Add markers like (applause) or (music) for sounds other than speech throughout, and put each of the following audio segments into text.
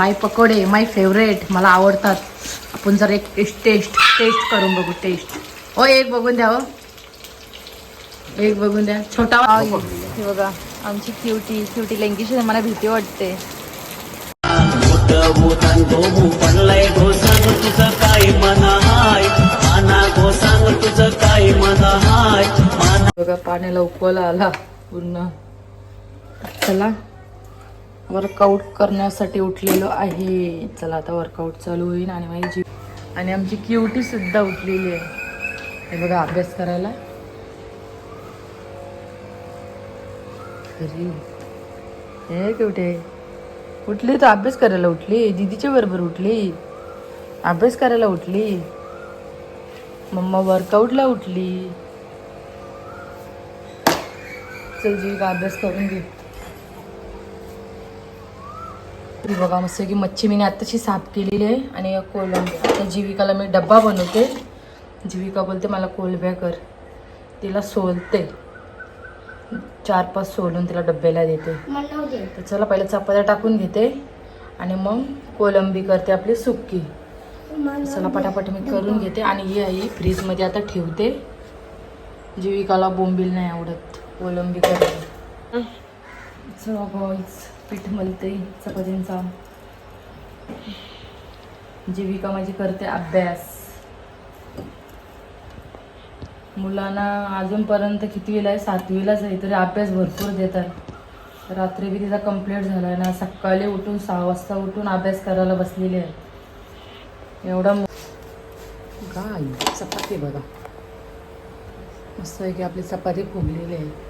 माय पकोडे माय फेवरेट मला आवडतात आपण जर एक टेस्ट टेस्ट टेस्ट करून बघू टेस्ट हो एक बघून द्या हो एक बघून द्या छोटा हे बघा आमची क्युटी क्युटी लेंकीशी मला भीती वाटते बघा पाण्याला उकळला आला पूर्ण चला वर्कआउट करण्यासाठी उठलेलो आहे. चला आता वर्कआउट चालू होईल आणि माझी जी आणि आमची क्युटी सुद्धा उठलेली आहे. हे बघा अभ्यास करायला. खरी हे क्युटे उठली तर अभ्यास करायला उठली. दीदीच्या बरोबर उठली. अभ्यास करायला उठली. मम्मा वर्कआउटला उठली. चल जी अभ्यास करून घे. ही बघा मस्त की मच्छी मी आत्ताशी साफ केलेली आहे आणि कोलंबी आता जीविकाला मी डब्बा बनवते. जीविका बोलते मला कोलंब्या कर. तिला सोलते. चार पाच सोलून तिला डब्याला देते. तर चला पहिल्या चपात्या टाकून घेते आणि मग कोलंबी करते आपली सुक्की. चला पटापट मी करून घेते आणि ही आई फ्रीजमध्ये आता ठेवते. जीविकाला बोंबील नाही आवडत कोलंबी करते. चला बॉईज पीठ मलते चपातींचा जीविका माझी करते अभ्यास. मुलांना अजूनपर्यंत कितवीला आहे? सातवीलाच आहे तरी अभ्यास भरपूर देतात. रात्री बी तिचा कंप्लीट झाला आहे ना. सकाळी उठून सहा वाजता उठून अभ्यास करायला बसलेली आहे. एवढा काय? गाय चपाती बघा. मस्त आहे की आपली चपाती फुगलेली आहे.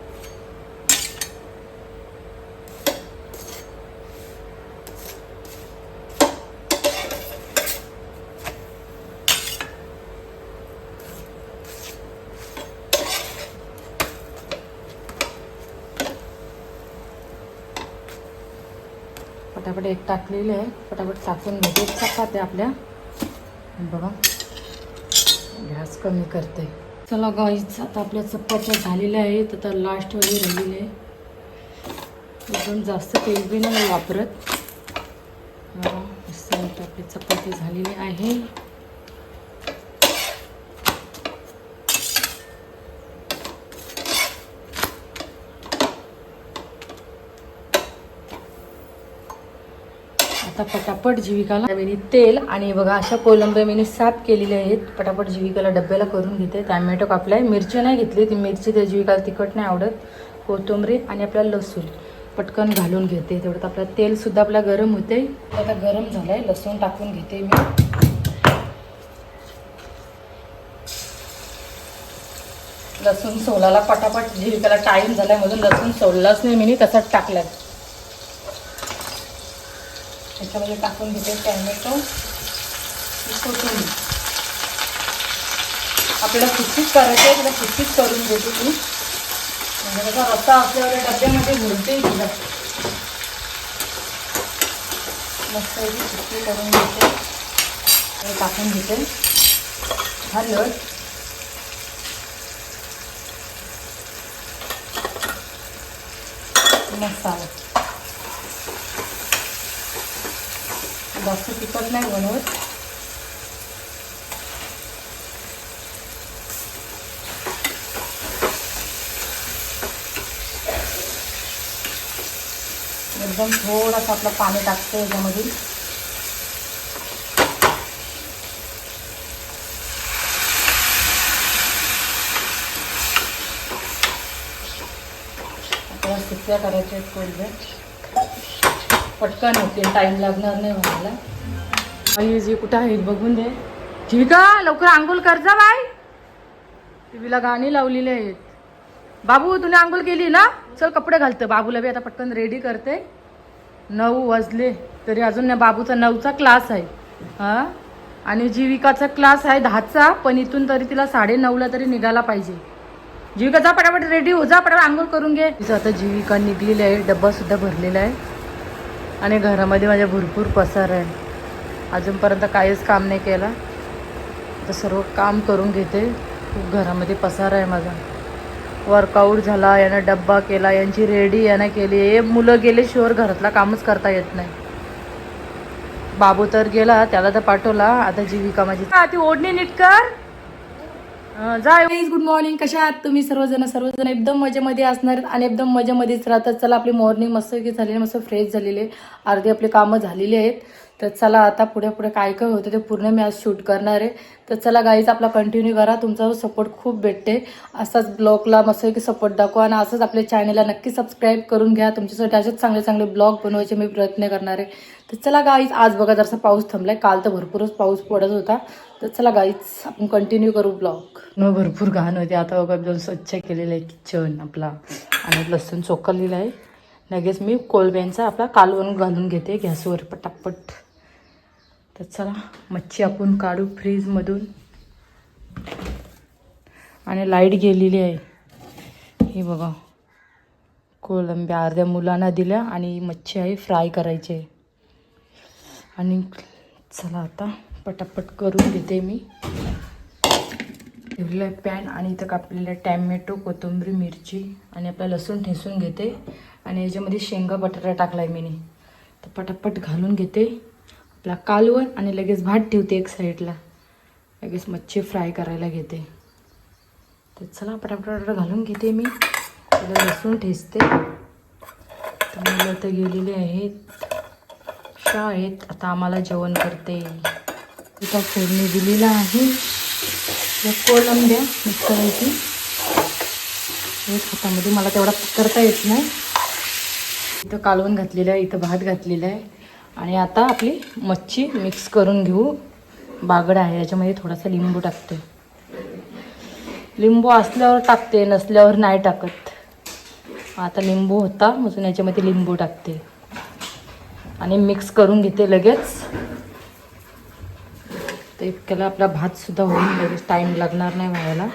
पटापट एक टाकलेले आहे. पटापट टाकून घेते चपात्या आपल्या. बघा गॅस कमी करते. चला गाईच आता आपल्या चपात्या झालेल्या आहेत. आता लास्ट वगैरे राहिलेले आहे. एकदम जास्त तेल बी नाही वापरत. मस्त आपली चपाती झालेली आहे. आता पटापट जीविकाला मी तेल आणि बघा अशा कोलंब्या मी साफ केलेले आहेत. पटापट जीविकाला डब्याला करून घेते. टॅमॅटो कापलाय. मिरची नाही घेतली ती मिरची त्या जीविकाला तिखट नाही आवडत. कोथिंबरी आणि आपला लसूण पटकन घालून घेते. तेवढं आपलं तेलसुद्धा आपला गरम होते. आता गरम झालंय. लसूण टाकून घेते मी. लसूण सोलाला पटापट जीविकाला टाईम झालाय म्हणून लसूण सोललाच नाही मी. तसाच टाकलाय. त्याच्यामध्ये टाकून घेते टॅमॅटो कोथिंबीर. आपल्याला कुस्तीच करायचं आहे त्याला कुस्तीच करून देते तू म्हणजे त्याचा रस्ता आपल्याला डब्यामध्ये घुलते मस्त अशी करून घेते. टाकून घेते. हलद मसाला. जास्त तिखट नाही बनवत. एकदम थोडंसं आपलं पाणी टाकतं याच्यामध्ये आपल्याला सुट्ट्या करायच्या आहेत कोलब्या पटकन होतील टाइम लागणार नाही व्हायला आई जी कुठं आहेत बघून दे. जीविका लवकर आंघोळ कर जा बाय टीव्हीला गाणी लावलेली आहेत. बाबू तुने आंघोळ केली ना? चल कपडे घालतं. बाबूला बी आता पटकन रेडी करते. नऊ वाजले तरी अजून ना बाबूचा नऊचा क्लास आहे. हां? आणि जीविकाचा क्लास आहे दहाचा पण इथून तरी तिला साडे नऊला तरी निघाला पाहिजे. जीविका जा पटापट रेडी हो जा पटापट आंघोळ करून घे. तिचं आता जीविका निघलेली आहे डब्बासुद्धा भरलेला आहे. आणि घरामध्ये माझ्या भरपूर पसार आहे. अजूनपर्यंत काहीच काम नाही केलं. तर सर्व काम करून घेते. खूप घरामध्ये पसार आहे माझा. वर्कआउट झाला यानं डब्बा केला यांची रेडी यानं केली. हे मुलं गेले शिवर घरातला कामच करता येत नाही. बाबू तर गेला त्याला तर पाठवला. आता जीविका माझी ती ओढणी नीट कर. जाय. गुड मॉर्निंग कशा आहात तुम्ही सर्वजण? सर्वजण एकदम मजेमध्ये असणार आहेत आणि एकदम मजेमध्येच राहतात. चला आपली मॉर्निंग मस्त की झालेली मस्त फ्रेश झालेली आहे. अर्धी आपली कामं झालेली आहेत. तर चला आता पुढे पुढे काय काय होतं ते पूर्ण मी आज शूट करणार आहे. तर चला गाईज आपला कंटिन्यू करा. तुमचा सपोर्ट खूप भेटते. असाच ब्लॉगला मस्त की सपोर्ट दाखवा आणि असंच आपल्या चॅनलला नक्की सबस्क्राईब करून घ्या. तुमच्यासाठी असेच चांगले चांगले ब्लॉग बनवायचे मी प्रयत्न करणार आहे. तर चला गाईज आज बघा जरासा पाऊस थांबलाय. काल तर भरपूरच पाऊस पडत होता. तर चला गाईच आपण कंटिन्यू करू ब्लॉग न भरपूर घाण होते. आता बघा दोन स्वच्छ केलेलं आहे किचन आपला. आणि लसूण चोकरलेलं आहे. लगेच मी कोलब्यांचा आपला कालवण घालून घेते. गॅसवर पटापट. तर चला मच्छी आपण काढू फ्रीजमधून. आणि लाइट गेलेली आहे. हे बघा. कोलंब्या अर्ध्या मुलांना दिल्या आणि मच्छी आहे फ्राय करायची आणि चला आता. पटापट करून घेते मी. ठेवलेलं आहे पॅन आणि इथं कापलेलं टॅमॅटो कोथिंबरी मिरची आणि आपला लसूण ठेसून घेते. आणि याच्यामध्ये शेंगा बटाटा टाकला आहे मीने. तर पटापट घालून घेते. आपला कालवण आणि लगेच भात ठेवते एक साईडला. लगेच मच्छी फ्राय करायला घेते. तर चला पटापट घालून घेते मी. त्याला लसूण ठेचते. तर मुलं तर गेलेले आहेत. शाळेत आता आम्हाला जेवण करते. इथं फोडणी दिलेला आहे. या कोलंब्या मिक्स करायची. एक हातामध्ये मला तेवढा करता येत नाही. इथं कालवण घातलेलं आहे इथं भात घातलेला आहे. आणि आता आपली मच्छी मिक्स करून घेऊ. बागड आहे याच्यामध्ये थोडासा लिंबू टाकते. लिंबू असल्यावर टाकते नसल्यावर नाही टाकत. आता लिंबू होता अजून याच्यामध्ये लिंबू टाकते. आणि मिक्स करून घेते लगेच. तर इतक्याला आपला भातसुद्धा होईल लगेच टाईम लागणार नाही व्हायला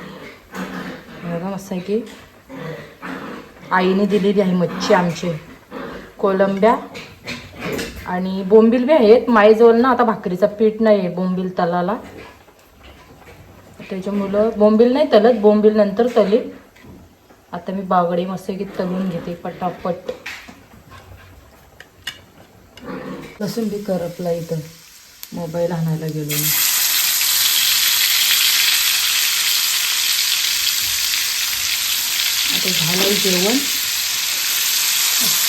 बघा मस्त आहे की. आईने दिलेली आहे मच्छी आमची. कोलंब्या आणि बोंबील बी आहेत. माईजवळ ना आता भाकरीचा पीठ नाही आहे बोंबील तलाला. त्याच्यामुळं बोंबील नाही तलत बोंबील नंतर तलेल आता मी बागडे मस्त की तळून घेते पटापट. लसूण बी करपला इथं. मोबाईल आणायला गेलो मी. आता झालं जेवण.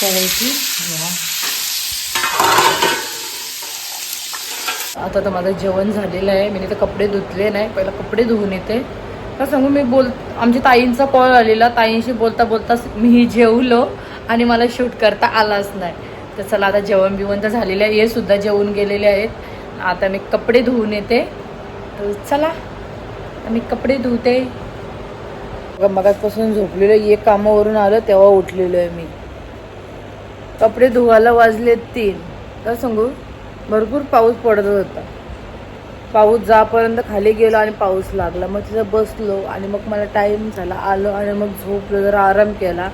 करायची आता तर माझं जेवण झालेलं आहे. मी तर कपडे धुतले नाही. पहिला कपडे धुवून येते. का सांगू मी बोल आमच्या ताईंचा कॉल आलेला. ताईंशी बोलता बोलताच मी जेवलो आणि मला शूट करता आलाच नाही. तर चला आता जेवण बिवण तर झालेलं आहे. हे सुद्धा जेवून गेलेले आहेत. आता मी कपडे धुवून येते. तर चला. मी कपडे धुते. मगाचपासून झोपलेलं एक कामावरून आलं तेव्हा उठलेलो आहे मी. कपडे धुवायला वाजले तीन. तर सांगू भरपूर पाऊस पडत होता. पाऊस जापर्यंत खाली गेलो आणि पाऊस लागला. मग तिथं बसलो आणि मग मला टाईम झाला. आलो आणि मग झोपलो जरा आराम केला.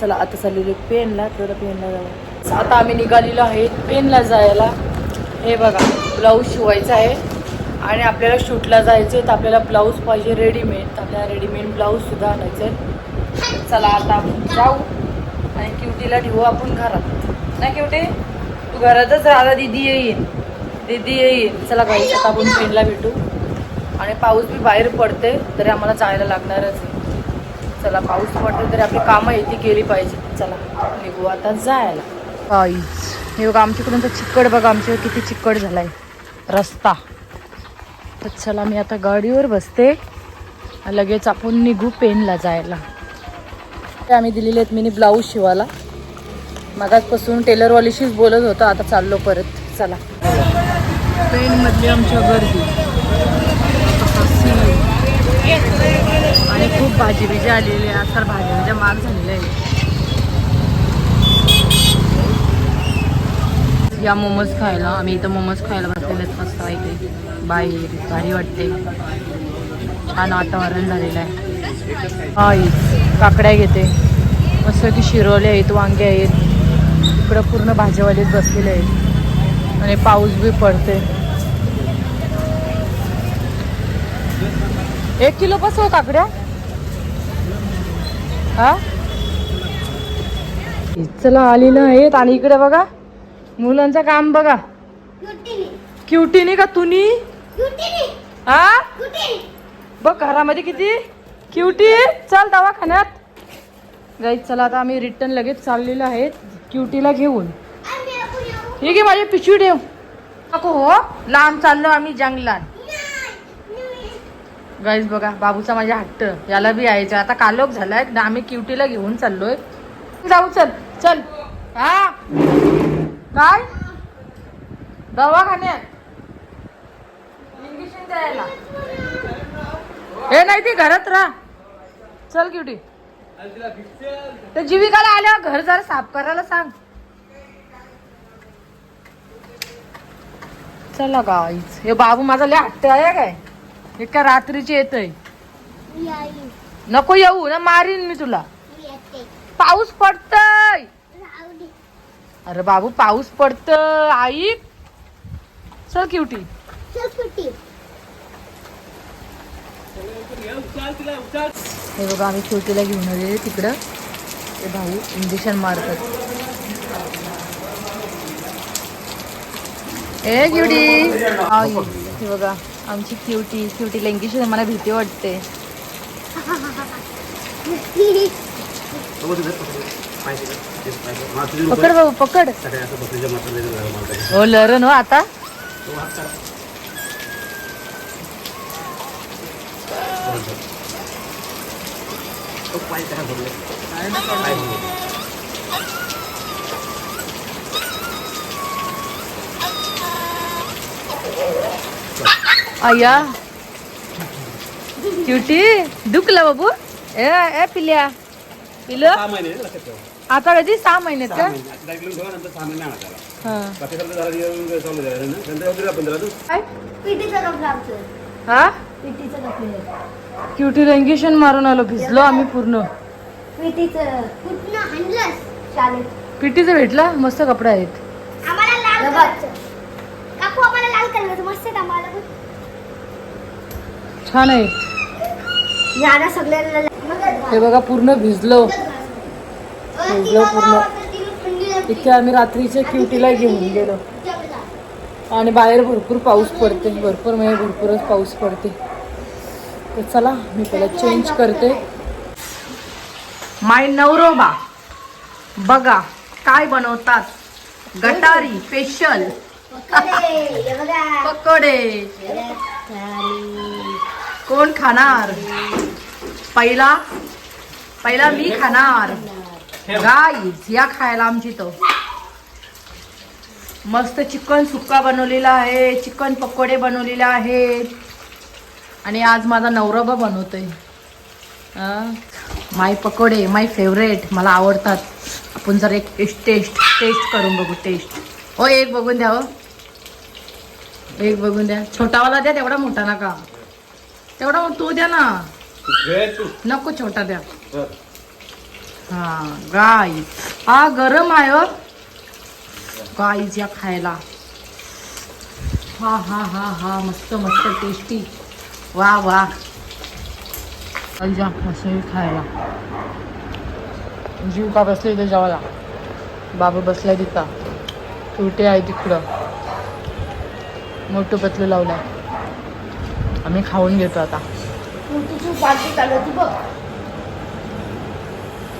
चला आता चाललेलो पेनला. तर पेनला जाऊ. आता आम्ही निघालेलो आहे पेनला जायला. हे बघा ब्लाऊज शिवायचा आहे. आणि आपल्याला शूटला जायचं आहे तर आपल्याला ब्लाऊज पाहिजे रेडीमेड तर आपल्याला रेडीमेड ब्लाऊजसुद्धा आणायचं आहे चला आता आपण जाऊ. आणि क्युटीला ठेवू आपण घरात. नाही क्युटी तू घरातच राहा दीदी येईन. दीदी येईन. चला काही आता आपण पेनला भेटू. आणि पाऊस बी बाहेर पडते तरी आम्हाला जायला लागणारच आहे. चला पाऊस पडतो तरी आपली कामं येती केली पाहिजे. चला निघू आता जायला. पाईच हे बघा आमच्याकडून तर चिकट बघा आमच्या किती चिखट झाला आहे रस्ता. तर चला मी आता गाडीवर बसते. लगेच आपण निघू पेनला जायला. ते आम्ही दिलेले आहेत मिनी ब्लाऊज शिवायला. मागासपासून टेलरवालीशीच बोलत होतो आता चाललो परत. चला. पेनमधली आमच्या गर्दी. आणि खूप भाजी बिजी आलेली आहे आजकाल भाजी बिज्या महाग झालेल्या आहे या मोमोज खायला आम्ही इथं मोमोज खायला बसलेले आहेत मस्त इथे बाहेर भारी वाटते. छान वातावरण झालेलं आहे. हाय काकड्या घेते. मस्त की शिरोले आहेत वांगे आहेत. इकडं पूर्ण भाज्यावालेच बसलेले आहेत. आणि पाऊस बी पडते एक किलो बसव काकड्या. हा? चला आलेलं आहेत आणि इकडे बघा. मुलांचं काम बघा. क्युटीनी का तुनी हा बघ घरामध्ये किती? क्युटी चल दवाखान्यात. गाईत चला आता आम्ही रिटर्न लगेच चाललेलो आहेत. क्युटीला घेऊन. ठीक आहे माझी पिशवी ठेव. नको हो. लांब चाललो आम्ही जंगलात. गाईज बघा बाबूचा माझ्या हट्ट. याला बी यायचं. आता कालोख झालाय. ना आम्ही क्युटीला घेऊन चाललोय. जाऊ चल. चल. हा? काय? दवाखान्यात. इंजेक्शन द्यायला. हे नाही ती घरात राहा. चल क्युटी तर जीविकाला आल्यावर घर जरा साफ करायला सांग. चला गाईच हे बाबू माझा लय हट्ट आहे काय? एका रात्रीची येतय. नको येऊ ना मारीन मी तुला. पाऊस पडतय. अरे बाबू पाऊस पडत आई. चल क्युटी हे बघा आम्ही क्युटीला घेऊन आलेले तिकडं. ते भाऊ इंजेक्शन मारतात. ए क्युटी आई, हे बघा आमची क्युटी क्युटीला इंजेक्शन मला भीती वाटते. (laughs) पकड बाबू पकड. हो लरण हो आता. अय्या क्युटी दुखलं बाबू. ए ए पिल्या. पिलं. आता कधी? सहा महिन्यात का? हा. बाकी सगळं झालं येऊन चालू झालं ना? नंतर वगैरे आपण त्याला काय? पिटीचं कपडं आमचं हा? पिटीचं कपडे क्युटीला इंजेक्शन मारून आलो भिजलो आम्ही पूर्ण. पिटीचं कुठनं आणलंस शाळेत पिटीचं भेटला? मस्त कपडे आहेत. आम्हाला लाल काकू आम्हाला लाल कलर मस्त आहेत आम्हाला छान आहे. सगळ्यांना. हे बघा पूर्ण भिजलो. भिजलो पूर्ण. इथे आम्ही रात्रीच्या क्युटीला घेऊन गेलो. आणि बाहेर भरपूर पाऊस पडते भरपूर म्हणजे भरपूरच पाऊस पडते तर चला मी त्याला चेंज करते. माय नवरोबा बघा काय बनवतात. गटारी स्पेशल पकोडे. कोण खाणार? पहिला पहिला मी खाणार. गाईज या खायला आमची तो. मस्त चिकन सुक्का बनवलेला आहे चिकन पकोडे बनवलेले आहेत आणि आज माझा नवरोबा बनवतोय. माय पकोडे माय फेवरेट मला आवडतात. आपण जर एक टेस्ट टेस्ट टेस्ट करून बघू टेस्ट हो एक बघून द्या हो एक बघून द्या. छोटावाला द्या तेवढा मोठा नका. तेवढा तो द्या ना. नको छोटा द्या. हा गाई हा गरम आहे हो. गाईज या खायला. हा हा हा हा मस्त मस्त टेस्टी वा वा. जा खायला. जीव का बसले इथे जेवायला? बाबा बसलाय तिथं. तुटे आहे तिकडं. मोठं पतलं लावलाय. आम्ही खाऊन घेतो आता. हा,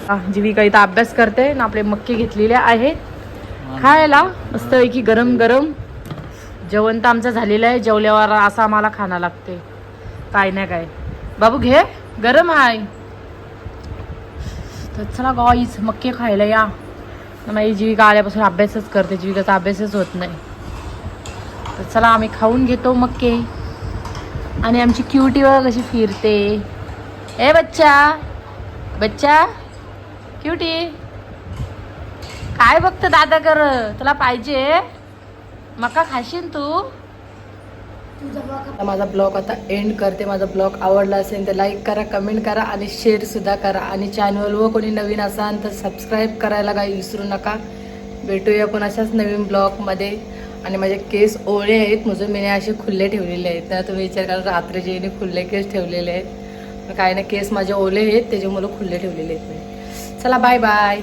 जीविका इथं अभ्यास करते ना आपले मक्के घेतलेले आहेत. खायला मस्तपैकी गरम गरम. जेवण तर आमचं झालेलं आहे. जेवल्यावर असं आम्हाला खाणं लागते. काय नाही काय. बाबू घे. गरम आहे. तर चला गाईज मक्के खायला या. माझी जीविका आल्यापासून अभ्यासच करते. जीविकाचा अभ्यासच होत नाही. तर चला आम्ही खाऊन घेतो मक्के. आणि आमची क्युटी बघा कशी फिरते. ए बच्चा. बच्चा. क्युटी काय बघतं दादा कर तुला पाहिजे? मका खाशील तू? माझा ब्लॉग आता एंड करते. माझा ब्लॉग आवडला असेल तर लाईक करा कमेंट करा आणि शेअर सुद्धा करा. आणि चॅनलवर कोणी नवीन असाल तर सबस्क्राईब करायला काही विसरू नका. भेटूया पण अशाच नवीन ब्लॉगमध्ये आणि माझे केस ओळे आहेत. म्हणून मी असे खुल्ले ठेवलेले आहेत. तर तुम्ही विचार करा रात्रीचे मी खुल्ले केस ठेवलेले आहेत. काही काय केस माझे ओले आहेत त्याच्यामुळं खुल्ले ठेवलेले आहेत चला बाय बाय